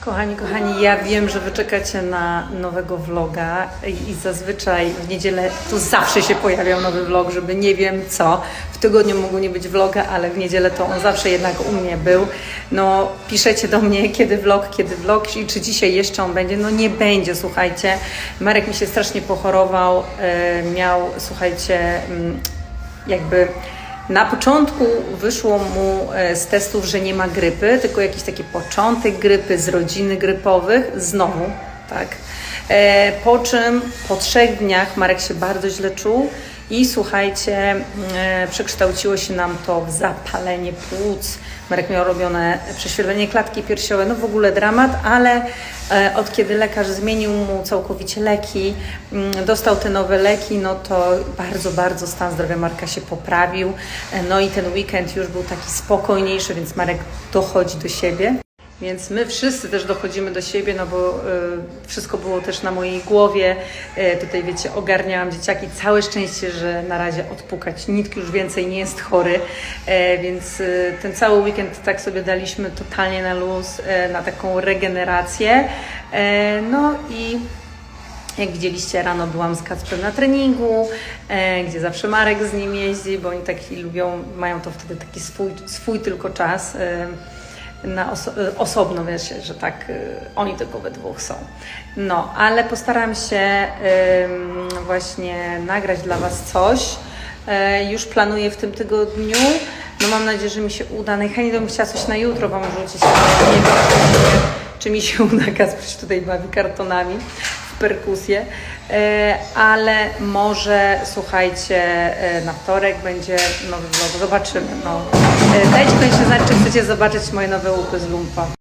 Kochani, kochani, ja wiem, że wy czekacie na nowego vloga i zazwyczaj w niedzielę tu zawsze się pojawia nowy vlog, żeby nie wiem co. W tygodniu mogło nie być vloga, ale w niedzielę to on zawsze jednak u mnie był. No, piszecie do mnie, kiedy vlog, kiedy vlog i czy dzisiaj jeszcze on będzie. No nie będzie, słuchajcie. Marek mi się strasznie pochorował, e, miał, słuchajcie, mm, jakby na początku wyszło mu e, z testów, że nie ma grypy, tylko jakiś taki początek grypy z rodziny grypowych, znowu, tak. E, Po czym po trzech dniach Marek się bardzo źle czuł i słuchajcie, e, przekształciło się nam to w zapalenie płuc. Marek miał robione prześwietlenie klatki piersiowej, no w ogóle dramat, ale e, od kiedy lekarz zmienił mu całkowicie leki, mm, dostał te nowe leki, no to bardzo, bardzo stan zdrowia Marka się poprawił. E, No i ten weekend już był taki spokojniejszy, więc Marek dochodzi do siebie. Więc my wszyscy też dochodzimy do siebie, no bo y, wszystko było też na mojej głowie. Y, tutaj wiecie, ogarniałam dzieciaki. Całe szczęście, że na razie odpukać. Nikt już więcej nie jest chory, y, więc y, ten cały weekend tak sobie daliśmy totalnie na luz, y, na taką regenerację. Y, no i jak widzieliście, rano byłam z Kacprem na treningu, e, gdzie zawsze Marek z nim jeździ, bo oni taki lubią, mają to wtedy taki swój, swój tylko czas. E, na oso- e, osobno, wiesz, że tak e, oni tylko we dwóch są. No, ale postaram się em, właśnie nagrać dla Was coś. E, już planuję w tym tygodniu. No mam nadzieję, że mi się uda. Najchętniej bym chciała coś na jutro Wam rzucić, nie wiem, czy mi się uda. Się tutaj bawi kartonami perkusję. E, ale może słuchajcie, e, na wtorek będzie nowy vlog. Zobaczymy. No. E, Dajcie koniecznie znać, czy chcecie zobaczyć moje nowe łupy z lumpa.